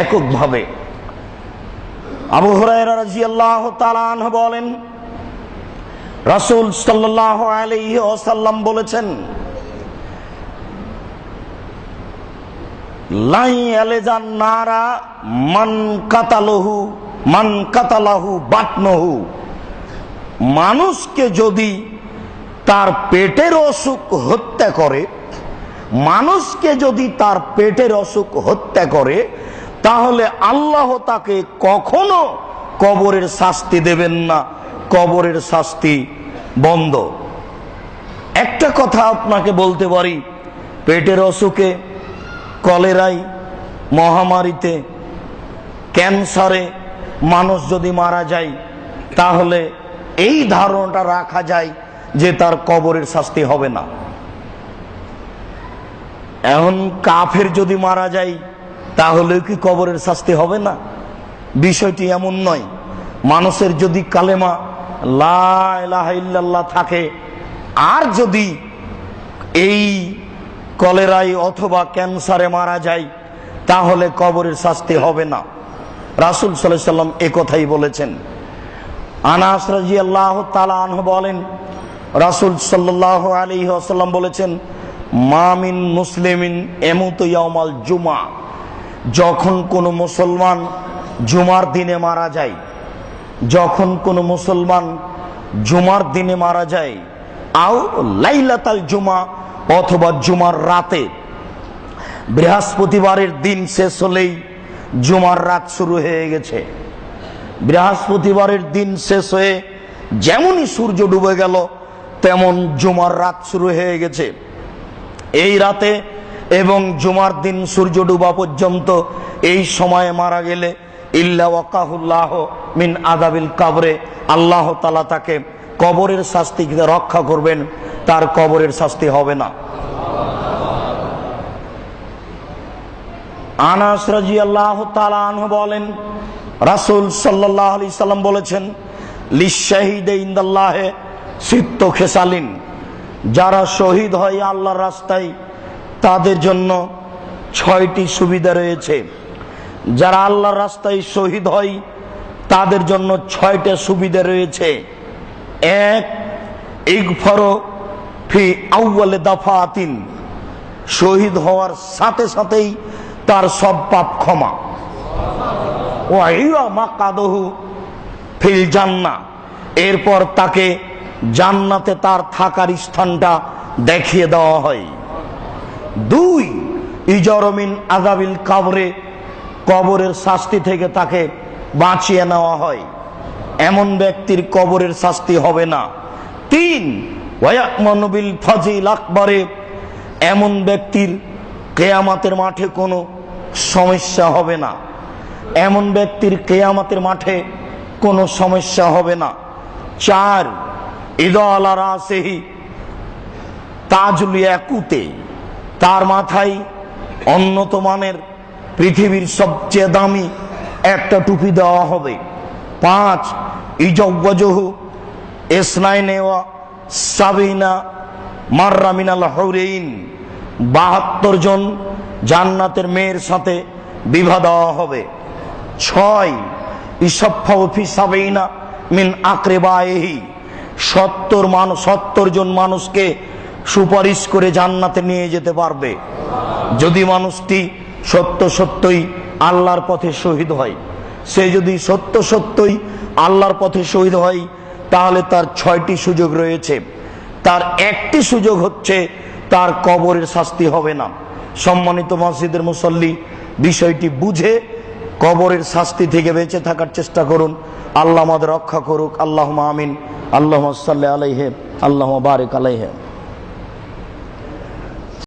এককভাবে। আবু তাআলা আনহু বলেন, রাসূল সাল্লাল্লাহু আলাইহি ওয়াসাল্লাম বলেছেন লাই আলেজান নারা মান কাতালহু, মান কাতালাহু বাটনহু মানুষকে যদি তার পেটের অসুখ হত্যা করে, মানুষকে যদি তার পেটের অসুখ হত্যা করে তাহলে আল্লাহ তাকে কখনো কবরের শাস্তি দেবেন না। কবরের শাস্তি বন্ধ। একটা কথা আপনাকে বলতে পারি, পেটের অসুখে কলেরাই মহামারীতে, ক্যান্সারে মানুষ যদি মারা যায়, তাহলে এই ধারণাটা রাখা যায় যে তার কবরের শাস্তি হবে না। এখন কাফের যদি মারা যায় তাহলে কি কবরের শাস্তি হবে না? বিষয়টি এমন নয়। মানুষের যদি কালেমা লাহ থাকে, আর যদি এই কলেরায় অথবা ক্যান্সারে মারা যায়, তাহলে কবরের শাস্তি হবে না। রাসুল সাল্লাহ সাল্লাম কথাই বলেছেন। আনাস রাজি আল্লাহ তালাহ বলেন, রাসুল সাল্লাহ আলী আসাল্লাম বলেছেন মামিন মুসলিমিন এমত ইয়ামাল জুমা যখন কোনো মুসলমান জুমার দিনে মারা যায়, যখন কোনো মুসলমান জুমার দিনে মারা যায়, আও লাইলাতাল জুমা অথবা জুমার রাতে, বৃহস্পতিবারের দিন শেষ হলেই জুমার রাত শুরু হয়ে গেছে। বৃহস্পতিবারের দিন শেষ হয়ে যেমনই সূর্য ডুবে গেল, তেমন জুমার রাত শুরু হয়ে গেছে। এই রাতে এবং জুমার দিন সূর্য ডুবা পর্যন্ত এই সময়ে মারা গেলে, ইল্লা ওয়াকাহুল্লাহ মিন আদাবিল কাবরে, আল্লাহ তালা তাকে কবরের শাস্তি রক্ষা করবেন, তার কবরের শাস্তি হবে না। আনাস রাজি আল্লাহ তালাহ বলেন, রাসুল সাল্লাহ আলি সাল্লাম বলেছেন লিশাহিদে ইন্দাল্লাহে সিত্ত খেসালিন, যারা শহীদ হয় আল্লাহর রাস্তায় তাদের জন্য ছয়টি সুবিধা রয়েছে। যারা আল্লাহর রাস্তায় শহীদ হয়, তাদের জন্য ছয়টা সুবিধা রয়েছে। এক, ইগফর ফি আউ্বালে দাফাতিন। শহীদ হওয়ার সাথে সাথেই তার সব পাপ ক্ষমা। মা কাদহু ফিল জান্না এরপর তাকে জান্নাতে তার থাকার স্থানটা দেখিয়ে দেওয়া হয়। দুই ইজরমিন আজাবিল কাবরে, কবরের শাস্তি থেকে তাকে বাঁচিয়ে নেওয়া হয়। এমন ব্যক্তির কবরের শাস্তি হবে না। তিন ওয়াকমনবিল ফজিল আকবরে, এমন ব্যক্তির কেয়ামাতের মাঠে কোনো সমস্যা হবে না। এমন ব্যক্তির কেয়ামাতের মাঠে কোনো সমস্যা হবে না। চার ঈদ আলারাসেহি তাজুল একুতে তার মাথায় উন্নত মানের পৃথিবীর সবচেয়ে দামি একটা টুপি দেওয়া হবে। পাঁচ ইজহু এসনাইনেওয়া সাবিনা মার্রা মিনাল হৌরেইন। বাহাত্তর জন জান্নাতের মেয়ের সাথে বিবাহ দেওয়া হবে। ছয় ইসফি সাবেইনা মিন আক্রেবাহি সত্তর মানুষ সত্তর জন মানুষকে সুপারিশ করে জান্নাতে নিয়ে যেতে পারবে। যদি মানুষটি সত্য সত্যই আল্লাহর পথে শহীদ হয়, সে যদি সত্য সত্যই আল্লাহর পথে শহীদ হয়, তাহলে তার ছয়টি সুযোগ রয়েছে। তার একটি সুযোগ হচ্ছে তার কবরের শাস্তি হবে না। সম্মানিত মসজিদের মুসল্লি, বিষয়টি বুঝে কবরের শাস্তি থেকে বেঁচে থাকার চেষ্টা করুন। আল্লাহ আমাদের রক্ষা করুক। আল্লাহ আমিন। আল্লাহ সাল্লাহ আলাইহে আল্লাহ বারেক আলাইহে।